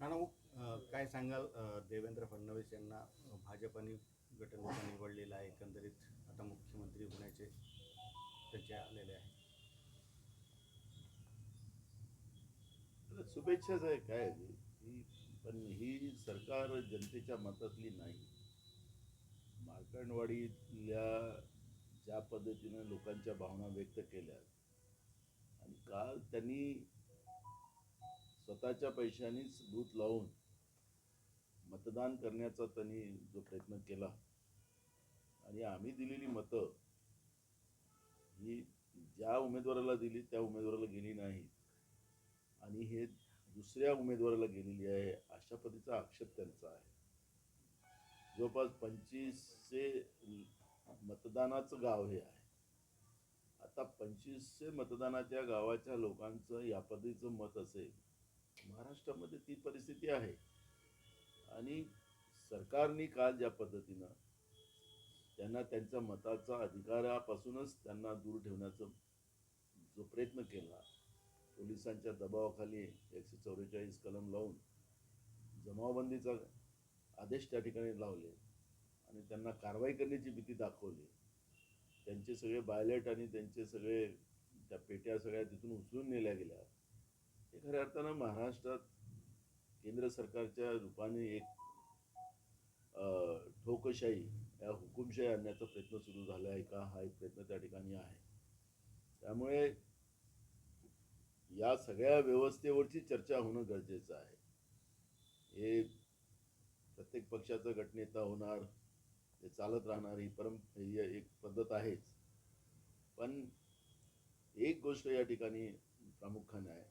नाना काय सांगाल देवेंद्र फडणवीस यांना अ, भाजपने गटनेता निवडलेला आहे एकंदरीत आता मुख्यमंत्री होण्याचे त्यांचे आलेले आहे. शुभेच्छाच आहे काय ही पण ही सरकार जनतेच्या मतातली नाही. मार्कंडवाडीतल्या ज्या पद्धतीनं लोकांच्या भावना व्यक्त केल्या काल त्यांनी स्वतःच्या पैशानेच बूथ लावून मतदान करण्याचा त्यांनी जो प्रयत्न केला. आणि आम्ही दिलेली मतं ही ज्या उमेदवाराला दिली त्या उमेदवाराला गेली नाही. आणि हे दुसऱ्या उमेदवाराला गेलेली आहे अशा पद्धतीचा आक्षेप त्यांचा आहे. जवळपास पंचवीसशे मतदानाचं गाव हे आहे. आता पंचवीसशे मतदानाच्या गावाच्या लोकांचं या पद्धतीचं मत असेल महाराष्ट्रामध्ये ती परिस्थिती आहे. आणि सरकारने काल ज्या पद्धतीनं त्यांना त्यांच्या मताचा अधिकारापासूनच त्यांना दूर ठेवण्याचा जो प्रयत्न केला पोलिसांच्या दबावाखाली एकशे चौवेचाळीस कलम लावून जमावबंदीचा आदेश त्या ठिकाणी लावले आणि त्यांना कारवाई करण्याची भीती दाखवली. त्यांचे सगळे बायलेट आणि त्यांचे सगळे त्या पेट्या सगळ्या तिथून उचलून नेल्या गेल्या. हे खऱ्या अर्थानं महाराष्ट्रात केंद्र सरकारच्या रूपाने एक ठोकशाही या हुकुमशाही आणण्याचा प्रयत्न सुरू झाला आहे का? हा एक प्रयत्न त्या ठिकाणी आहे. त्यामुळे या सगळ्या व्यवस्थेवरची चर्चा होणं गरजेचं आहे. हे प्रत्येक पक्षाचा गटनेता होणार ते चालत राहणारी परम एक पद्धत आहेच. पण एक गोष्ट या ठिकाणी प्रामुख्याने आहे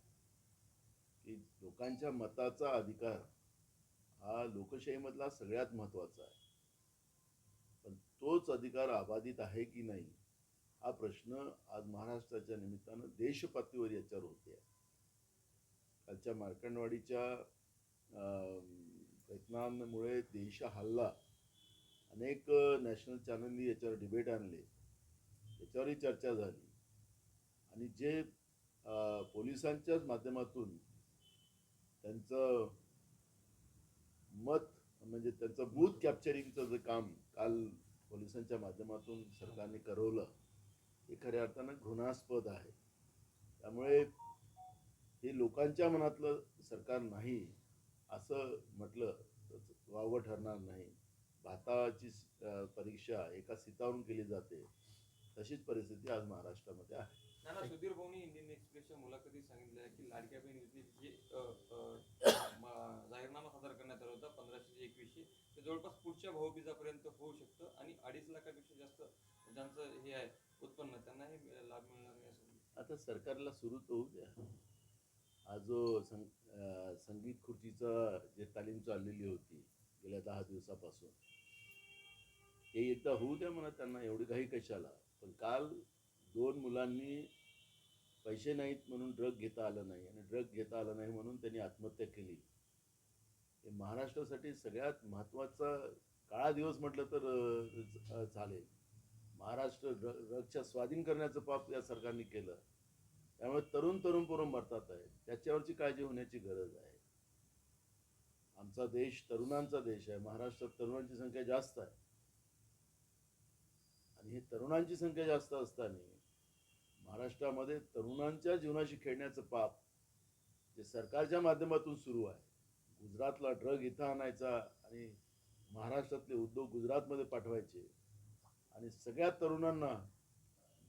की लोकांच्या मताचा अधिकार हा लोकशाहीमधला सगळ्यात महत्त्वाचा आहे. पण तोच अधिकार अबाधित आहे की नाही हा प्रश्न आज महाराष्ट्राच्या निमित्तानं देशपातळीवर याच्यावर होते कालच्या मार्कंडवाडीच्या अं, प्रयत्नांमुळे देश हल्ला अनेक नॅशनल चॅनलनी याच्यावर डिबेट आणले. त्याच्यावरही चर्चा झाली. आणि जे पोलिसांच्याच माध्यमातून त्यांचं मत म्हणजे त्यांचं बूथ कॅप्चरिंगचं जे काम काल पोलिसांच्या माध्यमातून सरकारने करवलं हे खऱ्या अर्थानं घृणास्पद आहे. त्यामुळे हे लोकांच्या मनातलं सरकार नाही असं म्हटलं तर वावं ठरणार नाही. भाताची परीक्षा एका सीतावरून केली जाते तशीच परिस्थिती आज महाराष्ट्रामध्ये आहे. नाना सुधीर भाऊनी इंडियन एक्सप्रेसच्या मुलाखतीत सांगितलं आहे की लाडक्या बहीण योजनेची जाहीरनामा सादर करण्यात आला होता पंधराशे ते एकवीसशे. ते जवळपास पुढच्या भाऊबीजापर्यंत होऊ शकतं आणि अडीच लाखापेक्षा जास्त ज्यांचं हे आहे उत्पन्न त्यांनाही लाभ मिळणार नाही असं. आता सरकारला सुरू तर होऊ द्या. हा जो संगीत खुर्चीचा जे तालीम चाललेली होती गेल्या दहा दिवसापासून ते एकदा होऊ द्या म्हणा त्यांना एवढी काही कशाला? पण काल दोन मुलांनी पैसे नाहीत म्हणून ड्रग घेता आलं नाही आणि ड्रग घेता आलं नाही म्हणून त्यांनी आत्महत्या केली. हे महाराष्ट्रासाठी सगळ्यात महत्त्वाचा काळा दिवस म्हटलं तर चालेल. महाराष्ट्र ड्रगच्या स्वाधीन करण्याचं पाप या सरकारने केलं. त्यामुळे तरुण तरुण पोरं मरतात आहे त्याच्यावरची काळजी होण्याची गरज आहे. आमचा देश तरुणांचा देश आहे. महाराष्ट्रात तरुणांची संख्या जास्त आहे. आणि हे तरुणांची संख्या जास्त असताना महाराष्ट्रामध्ये तरुणांच्या जीवनाशी खेळण्याचं पाप जे सरकारच्या माध्यमातून सुरू आहे. गुजरातला ड्रग इथं आणायचा आणि महाराष्ट्रातले उद्योग गुजरातमध्ये पाठवायचे आणि सगळ्या तरुणांना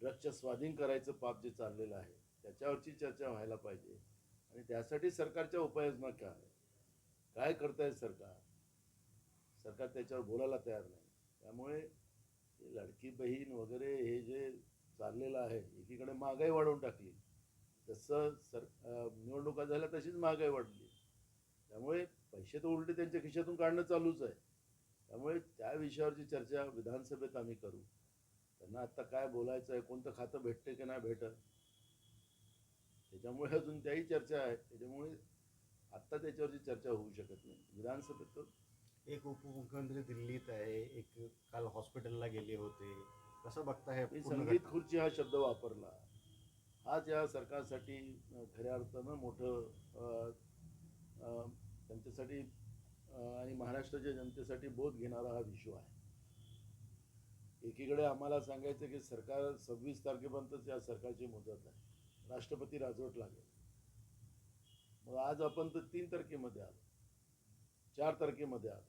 ड्रगच्या स्वाधीन करायचं पाप जे चाललेलं आहे त्याच्यावरची चर्चा व्हायला पाहिजे. आणि त्यासाठी सरकारच्या उपाययोजना काय काय करताय सरकार? सरकार त्याच्यावर बोलायला तयार नाही. त्यामुळे लाडकी बहीण वगैरे हे जे चाललेलं आहे एकीकडे महागाई वाढवून टाकली. तसं सर निवडणुका झाल्या तशीच महागाई वाढली. त्यामुळे पैसे तर उलटे त्यांच्या खिशातून काढणं चालूच आहे. त्यामुळे त्या विषयावरची चर्चा विधानसभेत आम्ही करू. त्यांना आत्ता काय बोलायचं आहे कोणतं खातं भेटतं की नाही भेटत? त्याच्यामुळे अजून त्याही चर्चा आहेत त्याच्यामुळे आत्ता त्याच्यावरची चर्चा होऊ शकत नाही. विधानसभेत एक उपमुख्यमंत्री दिल्लीत आहे एक काल हॉस्पिटलला गेले होते. कसं बघता हे मी पूर्ण संगीत? खुर्ची हा शब्द वापरला. आज या सरकारसाठी खऱ्या अर्थानं मोठं त्यांच्यासाठी आणि महाराष्ट्राच्या जनतेसाठी बोध घेणारा हा विषय आहे. एकीकडे आम्हाला सांगायचं की सरकार सव्वीस तारखेपर्यंतच या सरकारची मुदत आहे. राष्ट्रपती राजवट लागेल. मग आज आपण तर तीन तारखेमध्ये आलो. चार तारखेमध्ये आलो.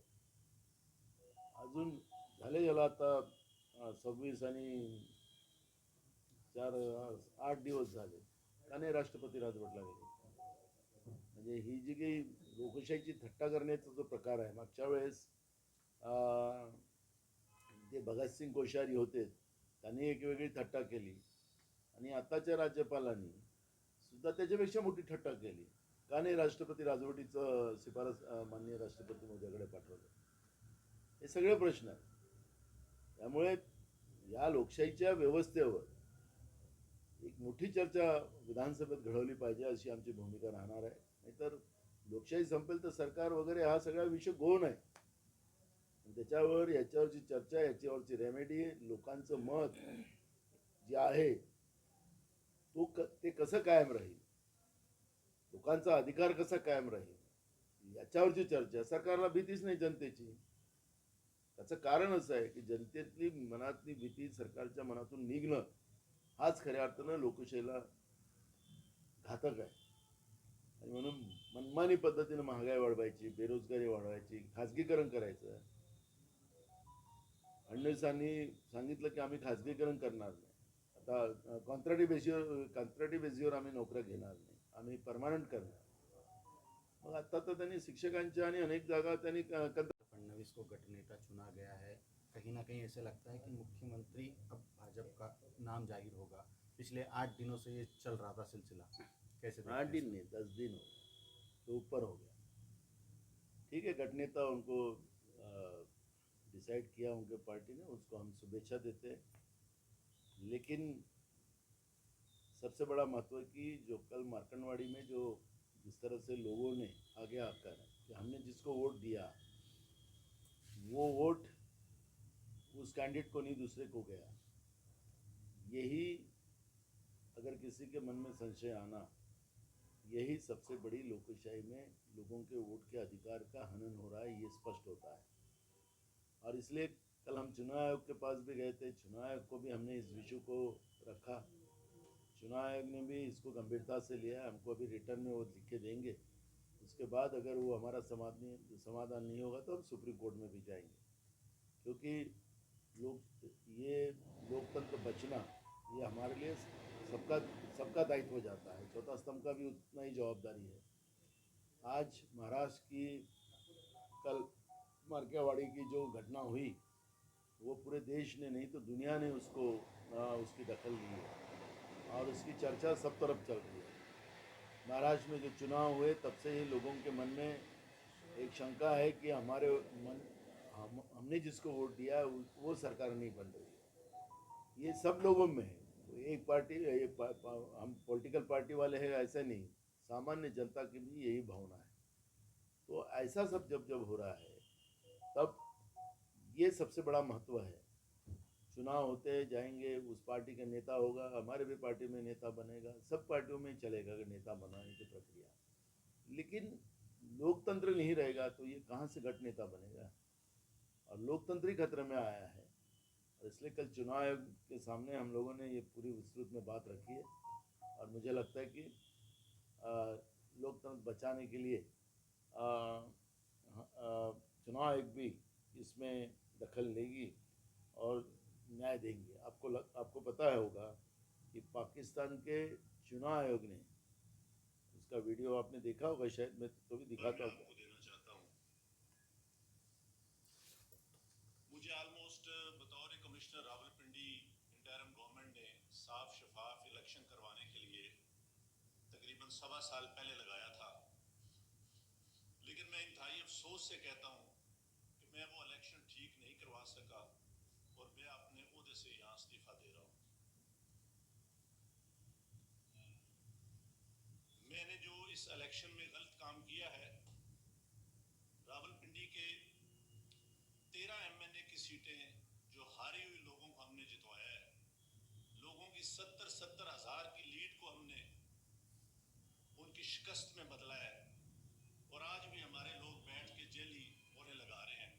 अजून झाले याला आता सव्वीस आणि चार आठ दिवस झाले. त्याने राष्ट्रपती राजवटला गेले? म्हणजे ही जी काही लोकशाहीची थट्टा करण्याचा जो प्रकार आहे मागच्या वेळेस जे भगतसिंग कोश्यारी होते त्यांनी एक वेगळी थट्टा केली. आणि आताच्या राज्यपालांनी सुद्धा त्याच्यापेक्षा मोठी थट्टा केली. का नाही राष्ट्रपती राजवटीचं शिफारस माननीय राष्ट्रपती मोदीकडे पाठवलं. हे सगळे प्रश्न आहेत. त्यामुळे या लोकशाहीच्या व्यवस्थेवर एक मोठी चर्चा विधानसभेत घडवली पाहिजे अशी आमची भूमिका राहणार आहे. नाहीतर लोकशाही संपेल तर सरकार वगैरे हा सगळा विषय गोण आहे. त्याच्यावर याच्यावरची चर्चा याच्यावरची रेमेडी लोकांचं मत जे आहे तो क ते कसं कायम राहील? लोकांचा अधिकार कसा कायम राहील? याच्यावरची चर्चा सरकारला भीतीच नाही जनतेची. त्याचं कारण असं आहे की जनतेतली मनातली भीती सरकारच्या मनातून निघणं हाच खऱ्या अर्थानं लोकशाहीला घातक आहे. आणि म्हणून मनमानी पद्धतीनं महागाई वाढवायची बेरोजगारी वाढवायची खाजगीकरण करायचं. फडणवीसांनी सांगितलं की आम्ही खाजगीकरण करणार नाही. आता कॉन्ट्रॅक्टी बेसिसवर कॉन्ट्रॅक्टी बेसिसवर आम्ही नोकऱ्या घेणार नाही. आम्ही परमानंट करणार. मग आता तर त्यांनी शिक्षकांच्या आणि अनेक जागा त्यांनी फडणवीस को गठनेता चुना गया है. कहीं ना कहीं ऐसा लगता है कि मुख्यमंत्री अब भाजपा का नाम ज़ाहिर होगा। पिछले आठ दिनों से ये चल रहा था सिलसिला। कैसे आठ दिन नहीं दस दिन हो तो ऊपर हो गया। ठीक है गठनेता उनको डिसाइड किया उनके पार्टी ने उसको हम शुभेच्छा देते हैं। लेकिन सबसे बड़ा महत्व कि जो कल मार्कंडवाड़ी में जो जिस तरह से लोगों ने आगे आकर कि हमने जिसको वोट दिया, वो वोट उस कैंडिडेट को नहीं, दूसरे को गया। यही अगर किसी के मन में संशय आना, यही सबसे बड़ी लोकशाही में लोगों के वोट के अधिकार का हनन हो रहा है, ये स्पष्ट होता है। और इसलिए कल हम चुनाव आयोग के पास भी गए थे, चुनाव आयोग को भी हमने इस विषय को रखा। चुनाव आयोग ने भी इसको गंभीरता से लिया है हमको अभी रिटर्न में वो लिख के देंगे। उसके बाद अगर वो हमारा समाधान समाधान नहीं होगा तो हम सुप्रीम कोर्ट में भी जाएँगे। क्योंकि लोग ये लोकतंत्र बचना ये हमारे लिए सबका सबका दायित्व जाता है। चौथा स्तंभ का भी उतना ही जवाबदारी है। आज महाराष्ट्र की कल मार्केवाड़ी की जो घटना हुई वो पूरे देश ने नहीं तो दुनिया ने उसको आ, उसकी दखल ली है। और उसकी चर्चा सब तरफ़ चल रही है। महाराष्ट्र में जो चुनाव हुए तब से ही लोगों के मन में एक शंका है कि हमारे मन हम हमने जिसको वोट दिया वो- सरकार नहीं बन रही ये सब लोगों में है। एक पार्टी एक पा, पा, हम पॉलिटिकल पार्टी वाले हैं ऐसा नहीं। सामान्य जनता की भी यही भावना है। तो ऐसा सब जब जब हो रहा है तब ये सबसे बड़ा महत्व है। चुनाव होते जाएँगे, उस पार्टी का नेता होगा, हमारे भी पार्टी में नेता बनेगा, सब पार्टियों में चलेगा कि नेता बनाने की प्रक्रिया। लेकिन लोकतंत्र नहीं रहेगा तो ये कहाँ से घट नेता बनेगा? और लोकतंत्र ही खतरे में आया है। और इसलिए कल चुनाव आयोग के सामने हम लोगों ने ये पूरी विस्तृत में बात रखी है। और मुझे लगता है कि लोकतंत्र बचाने के लिए चुनाव आयोग भी इसमें दखल लेगी। और न्याय देंगे। आपको लग, आपको पता है होगा कि पाकिस्तान के चुनाव आयोग ने उसका वीडियो आपने देखा होगा शायद मैं तो भी दिखाता हूँ। मुझे ऑलमोस्ट बतौर कमिश्नर रावलपिंडी इंटरम गवर्नमेंट ने साफ़ शफाफ इलेक्शन करवाने के लिए तकरीबन सवा साल पहले लगाया था। लेकिन मैं इंतहाई अफसोस से कहता हूँ कि मैं वो इलेक्शन ठीक नहीं करवा सका और मैं अपने अहदे से यहाँ इस्तीफा दे रहा हूँ मैंने जो इस इलेक्शन में गलत काम किया है। रावलपिंडी के तेरह एमएनए की सीटें जो हारी हुई लोगों को हमने जितवाया है, लोगों की सत्तर सत्तर हज़ार की लीड को हमने उनकी शिकस्त में बदला है और आज भी हमारे लोग बैठ के जेली होने लगा रहे हैं।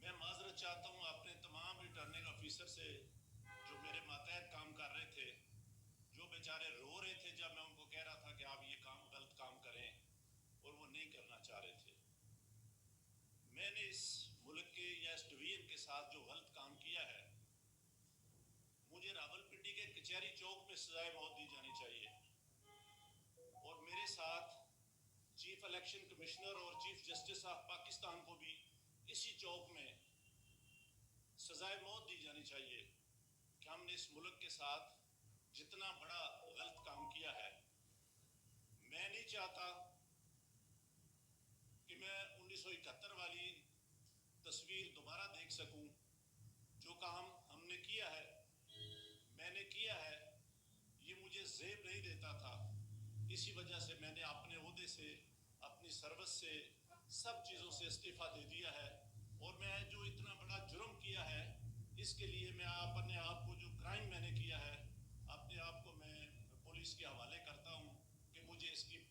मैं माजरत चाहता हूँ अपने तमाम रिटर्निंग ऑफिसर से जो मेरे मातहत काम कर रहे थे, जो बेचारे रो रहे थे जब मैं उनको कह रहा था कि आप ये काम गलत काम करें और वो नहीं करना चाह रहे थे मैंने इस मुल्क के या इस डिवीज़न के साथ जो गलत काम किया है, मुझे रावलपिंडी के कचहरी चौक में सजाए मौत दी जानी चाहिए। और मेरे साथ चीफ इलेक्शन कमिश्नर और चीफ जस्टिस ऑफ़ पाकिस्तान को भी इसी चौक में सजाए मौत दी जानी चाहिए कि हमने इस मुल्क के साथ जितना बड़ा गलत काम किया है। मैं नहीं चाहता 1971 वाली तस्वीर दोबारा देख सकूँ, जो काम हमने किया है, मैंने किया है, ये मुझे जेब नहीं देता था। इसी वजह से मैंने अपने अहदे से, अपनी सर्विस से सब चीज़ों से इस्तीफा दे दिया है। और मैं जो इतना बड़ा जुर्म किया है, इसके लिए मैं अपने आप को जो क्राइम मैंने किया है, अपने आप को मैं पुलिस के हवाले करता हूँ कि मुझे इसकी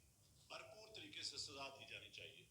भरपूर तरीके से सजा दी जानी चाहिए।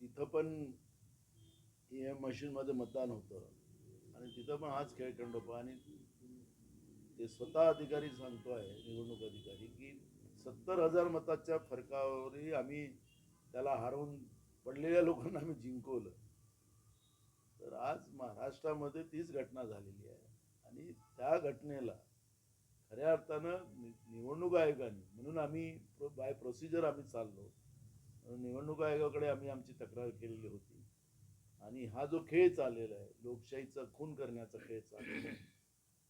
तिथं पण ई एम मशीनमध्ये मतदान होतं. आणि तिथं पण हाच खेळ खंडोबा आणि ते स्वतः अधिकारी सांगतो आहे निवडणूक अधिकारी की सत्तर हजार मताच्या फरकावरही आम्ही त्याला हरवून पडलेल्या लोकांना आम्ही जिंकवलं. तर आज महाराष्ट्रामध्ये तीच घटना झालेली आहे. आणि त्या घटनेला खऱ्या अर्थानं निवडणूक आयोगाने म्हणून आम्ही बाय प्रोसिजर आम्ही चाललो. निवडणूक आयोगाकडे आम्ही आमची तक्रार केलेली होती. आणि हा जो खेळ चाललेला आहे लोकशाहीचा खून करण्याचा खेळ चाललेला आहे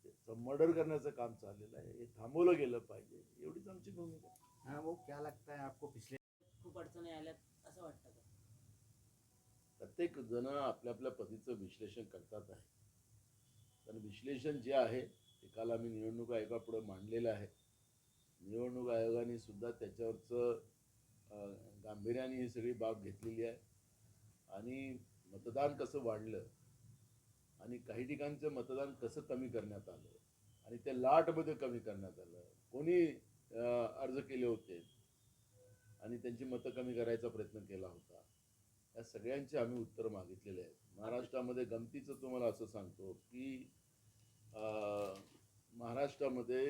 त्याचं मर्डर करण्याचं काम चाललेलं आहे हे थांबवलं गेलं पाहिजे एवढीच आमची भूमिका. हाँ वो क्या लगता है आपको पिछले खूप अडचणी आल्यात असं वाटतं का? प्रत्येक जण आपल्या आपल्या पद्धतीचं विश्लेषण करतात आहे. पण विश्लेषण जे आहे ते काल आम्ही निवडणूक आयोगापुढे मांडलेलं आहे. निवडणूक आयोगाने सुद्धा त्याच्यावरचं गांभीर्याने ही सगळी बाब घेतलेली आहे. आणि मतदान कसं वाढलं आणि काही ठिकाणचं मतदान कसं कमी करण्यात आलं आणि ते लाटमध्ये कमी करण्यात आलं कोणी अर्ज केले होते आणि त्यांची मतं कमी करायचा प्रयत्न केला होता या सगळ्यांचे आम्ही उत्तर मागितलेले आहेत. महाराष्ट्रामध्ये गमतीचं तुम्हाला असं सांगतो की अं, महाराष्ट्रामध्ये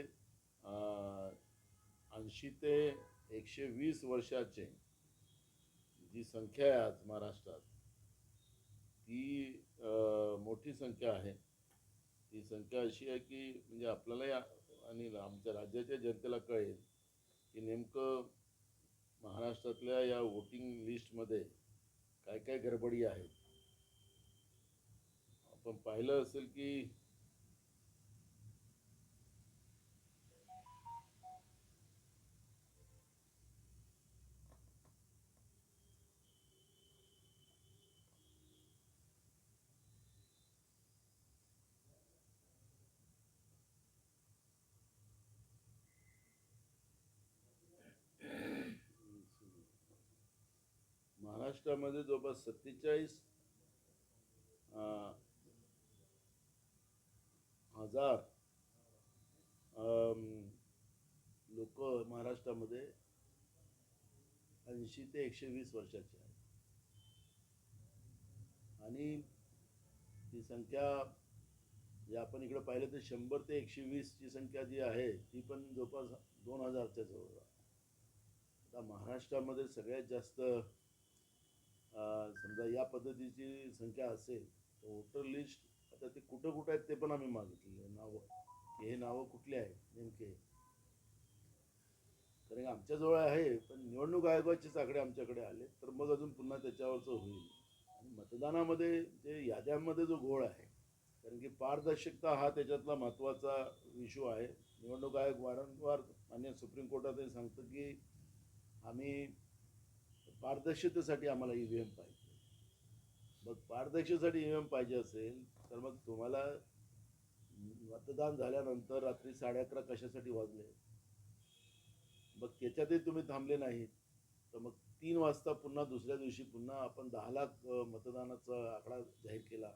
ऐंशी ते एकशे वीस वर्षाचे जी संख्या आहे आज महाराष्ट्रात ती मोठी संख्या आहे. ती संख्या अशी आहे की म्हणजे आपल्यालाही आणि आमच्या राज्याच्या जनतेला कळेल की नेमकं महाराष्ट्रातल्या या वोटिंग लिस्टमध्ये काय काय गडबडी आहेत. आपण पाहिलं असेल की महाराष्ट्रामध्ये जवळपास सत्तेचाळीस हजार लोक महाराष्ट्रामध्ये ऐंशी ते एकशे वीस वर्षाचे आहेत. आणि ती संख्या जे आपण इकडे पाहिलं तर शंभर ते एकशे वीसची संख्या जी आहे ती पण जवळपास दोन हजारच्या जवळ आता महाराष्ट्रामध्ये सगळ्यात जास्त समजा या पद्धतीची संख्या असेल तर वोटर लिस्ट आता ते कुठं कुठं आहेत ते पण आम्ही मागितले नावं की हे नावं कुठले आहेत नेमके? कारण आमच्याजवळ आहे पण निवडणूक आयोगाचे आकडे आमच्याकडे आले तर मग अजून पुन्हा त्याच्यावरचं होईल. आणि मतदानामध्ये जे याद्यांमध्ये जो घोळ आहे कारण की पारदर्शकता हा त्याच्यातला महत्त्वाचा इश्यू आहे. निवडणूक आयोग वारंवार मान्य सुप्रीम कोर्टातही सांगतं की आम्ही पारदर्शकतेसाठी आम्हाला ई व्ही एम पाहिजे. मग पारदर्शतेसाठी ई व्ही एम पाहिजे असेल तर मग तुम्हाला मतदान झाल्यानंतर रात्री साडे अकरा कशासाठी वाजले? मग त्याच्यातही तुम्ही थांबले नाहीत. तर मग तीन वाजता पुन्हा दुसऱ्या दिवशी पुन्हा आपण दहा लाख मतदानाचा आकडा जाहीर केला.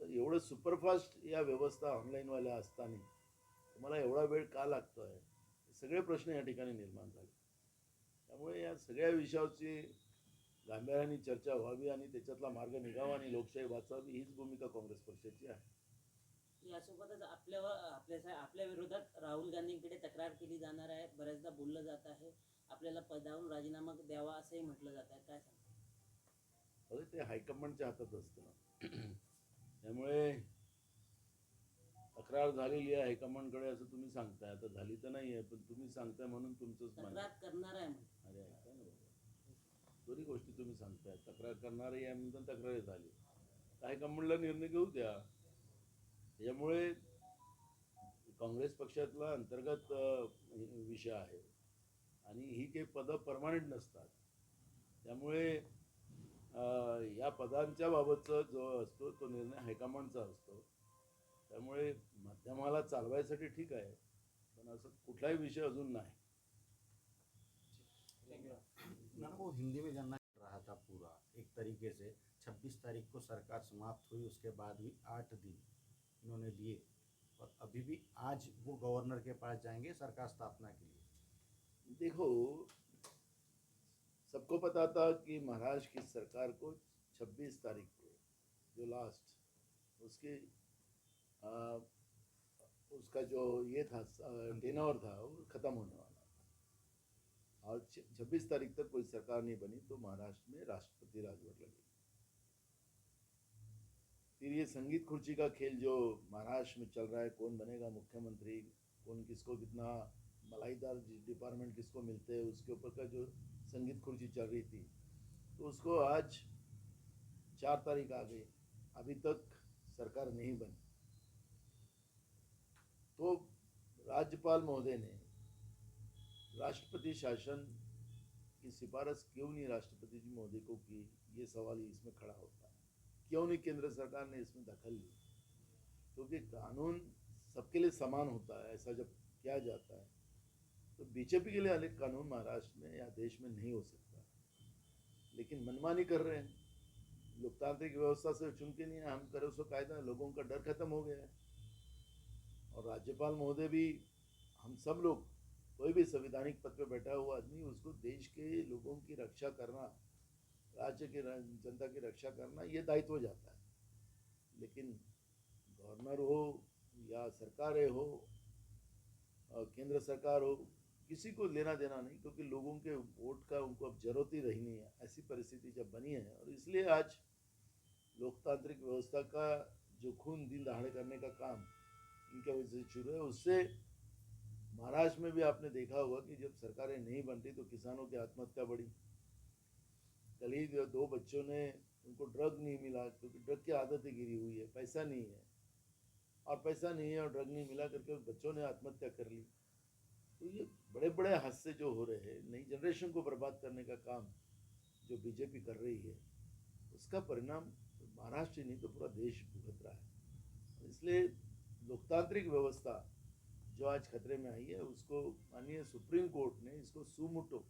तर एवढं सुपरफास्ट या व्यवस्था ऑनलाईनवाल्या असताना तुम्हाला एवढा वेळ का लागतो आहे सगळे प्रश्न या ठिकाणी निर्माण झाले. त्यामुळे या सगळ्या विषयावरची गांभीर्याने चर्चा व्हावी आणि त्याच्यातला मार्ग निघावा आणि लोकशाही वाचावी हीच भूमिका काँग्रेस पक्षाची आहे. यासोबतच आपल्यावर आपल्या आपल्या विरोधात राहुल गांधींकडे तक्रार केली जाणार आहे बऱ्याचदा बोललं जात आहे. आपल्याला पदावरून राजीनामा द्यावा असंही म्हटलं जात आहे. काय सांगता? अरे ते हायकमांडच्या हातात असतं त्यामुळे तक्रार झालेली आहे हायकमांडकडे असं तुम्ही सांगताय. आता झाली तर नाही आहे पण तुम्ही सांगताय म्हणून तुमचंच मान तक्रार करणार आहे अरे ऐका ना दोन्ही गोष्टी तुम्ही सांगताय. तक्रार करणारे या म्हणून तक्रार झाली काय हायकमांडला निर्णय घेऊ द्या. त्याच्यामुळे काँग्रेस पक्षातला अंतर्गत विषय आहे. आणि ही काही पदं परमानंट नसतात. त्यामुळे या पदांच्या बाबतचा जो असतो तो निर्णय हायकमांडचा असतो. त्यामुळे माध्यमाला चालवायसाठी ठीक आहे. पण असं कुठलाही विषय अजून नाही. वो हिंदी में जानना रहा था पूरा एक तरीके से। 26 तारीख को सरकार समाप्त हुई उसके बाद भी आठ दिन इन्होंने लिए। और अभी भी आज वो गवर्नर के पास जाएँगे सरकार स्थापना के लिए। देखो सबको पता था कि महाराष्ट्र की सरकार को 26 तारीख को जो लास्ट उसके आ, उसका जो ये था टेनवर था वो ख़त्म होने वाला। और छब्बीस तारीख तक कोई सरकार नहीं बनी तो महाराष्ट्र में राष्ट्रपति राजवट लगी फिर ये संगीत खुर्ची का खेल जो महाराष्ट्र में चल रहा है, कौन बनेगा मुख्यमंत्री, कौन किसको कितना मलाईदार डिपार्टमेंट किसको मिलते हैं, उसके ऊपर का जो संगीत खुर्ची चल रही थी तो उसको आज चार तारीख आ गई, अभी तक सरकार नहीं बनी। तो राज्यपाल महोदय ने राष्ट्रपति शासन की सिफारिश क्यों नहीं राष्ट्रपति जी महोदय को की? ये सवाल इसमें खड़ा होता है। क्यों नहीं केंद्र सरकार ने इसमें दखल ली? क्योंकि तो कानून सबके लिए समान होता है, ऐसा जब किया जाता है तो बीजेपी के लिए अलग कानून महाराष्ट्र में या देश में नहीं हो सकता। लेकिन मनमानी कर रहे हैं। लोकतांत्रिक व्यवस्था से चुन के नहीं है, हम करो सो कायदा, लोगों का डर खत्म हो गया है। और राज्यपाल महोदय भी, हम सब लोग कोई भी संवैधानिक पद पे बैठा हुआ आदमी, उसको देश के लोगों की रक्षा करना, राज्य की जनता की रक्षा करना, ये दायित्व जाता है। लेकिन गवर्नर हो या सरकारें हो केंद्र सरकार हो, किसी को लेना देना नहीं, क्योंकि लोगों के वोट का उनको अब ज़रूरत ही रही नहीं है। ऐसी परिस्थिति जब बनी है, और इसलिए आज लोकतांत्रिक व्यवस्था का जो खून दिन दहाड़े करने का काम इनके वजह से शुरू है, उससे महाराष्ट्र में भी आपने देखा होगा कि जब सरकारें नहीं बनती तो किसानों की आत्महत्या बढ़ी। कल ही दो बच्चों ने उनको ड्रग नहीं मिला क्योंकि ड्रग की आदतें गिरी हुई है, पैसा नहीं है। और पैसा नहीं है और ड्रग नहीं मिला करके बच्चों ने आत्महत्या कर ली। तो ये बड़े बड़े हादसे जो हो रहे हैं, नई जनरेशन को बर्बाद करने का काम जो बीजेपी कर रही है, उसका परिणाम महाराष्ट्र ही नहीं तो पूरा देश भुगत रहा है। इसलिए लोकतांत्रिक व्यवस्था जो आज खतरे में आई है, उसको माननीय सुप्रीम कोर्ट ने इसको सुमुटो,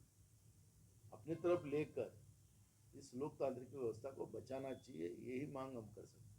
अपने तरफ़ लेकर इस लोकतांत्रिक व्यवस्था को बचाना चाहिए, यही मांग हम कर सकते हैं।